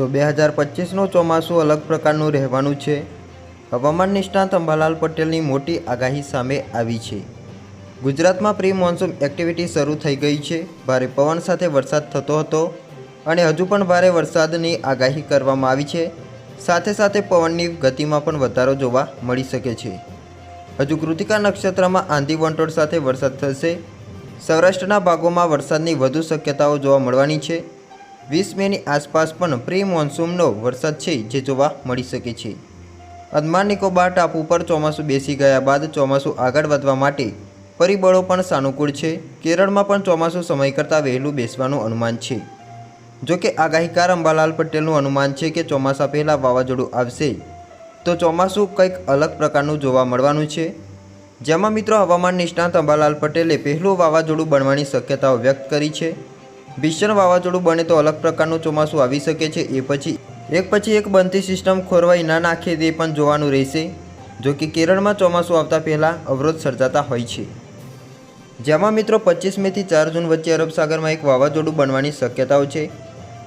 તો બે હજાર પચીસનું ચોમાસું અલગ પ્રકારનું રહેવાનું છે. હવામાન નિષ્ણાત અંબાલાલ પટેલની મોટી આગાહી સામે આવી છે. ગુજરાતમાં પ્રી મોન્સૂન એક્ટિવિટી શરૂ થઈ ગઈ છે. ભારે પવન સાથે વરસાદ થતો હતો અને હજુ પણ ભારે વરસાદની આગાહી કરવામાં આવી છે. સાથે સાથે પવનની ગતિમાં પણ વધારો જોવા મળી શકે છે. હજુ કૃતિકા નક્ષત્રમાં આંધી વંટોળ સાથે વરસાદ થશે. સૌરાષ્ટ્રના ભાગોમાં વરસાદની વધુ શક્યતાઓ જોવા મળવાની છે. વીસ મેની આસપાસ પણ પ્રી મોન્સૂનનો વરસાદ છે જે જોવા મળી શકે છે. અંદમાન નિકોબાર ટાપુ પર ચોમાસું બેસી ગયા બાદ ચોમાસું આગળ વધવા માટે પરિબળો પણ સાનુકૂળ છે. કેરળમાં પણ ચોમાસું સમય કરતાં વહેલું બેસવાનું અનુમાન છે. જો કે આગાહીકાર અંબાલાલ પટેલનું અનુમાન છે કે ચોમાસા પહેલાં વાવાઝોડું આવશે, તો ચોમાસું કંઈક અલગ પ્રકારનું જોવા મળવાનું છે. જેમાં મિત્રો હવામાન નિષ્ણાત અંબાલાલ પટેલે પહેલું વાવાઝોડું બનવાની શક્યતાઓ વ્યક્ત કરી છે. ભીષણ વાવાઝોડું બને તો અલગ પ્રકારનું ચોમાસું આવી શકે છે. એ પછી, એક પછી એક બનતી સિસ્ટમ ખોરવાઈ ના નાખે તે પણ જોવાનું રહેશે. જો કે કેરળમાં ચોમાસું આવતા પહેલાં અવરોધ સર્જાતા હોય છે. જેમાં મિત્રો પચીસ મેથી ચાર જૂન વચ્ચે અરબ સાગરમાં એક વાવાઝોડું બનવાની શક્યતાઓ છે.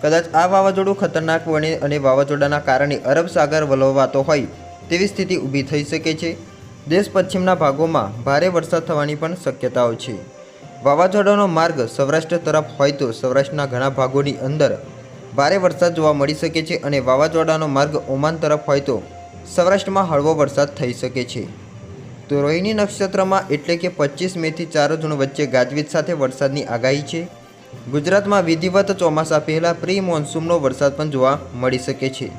કદાચ આ વાવાઝોડું ખતરનાક બને અને વાવાઝોડાના કારણે અરબ સાગર વલોવાતો હોય તેવી સ્થિતિ ઊભી થઈ શકે છે. દેશ પશ્ચિમના ભાગોમાં ભારે વરસાદ થવાની પણ શક્યતાઓ છે. વાવાઝોડાનો માર્ગ સૌરાષ્ટ્ર તરફ હોય તો સૌરાષ્ટ્રના ઘણા ભાગોની અંદર ભારે વરસાદ જોવા મળી શકે છે અને વાવાઝોડાનો માર્ગ ઓમાન તરફ હોય તો સૌરાષ્ટ્રમાં હળવો વરસાદ થઈ શકે છે. તો રોહિણી નક્ષત્રમાં એટલે કે પચીસ મેથી ચાર જૂન વચ્ચે ગાજવીજ સાથે વરસાદની આગાહી છે. ગુજરાતમાં વિધિવત ચોમાસા પહેલાં પ્રી મોન્સૂનનો વરસાદ પણ જોવા મળી શકે છે.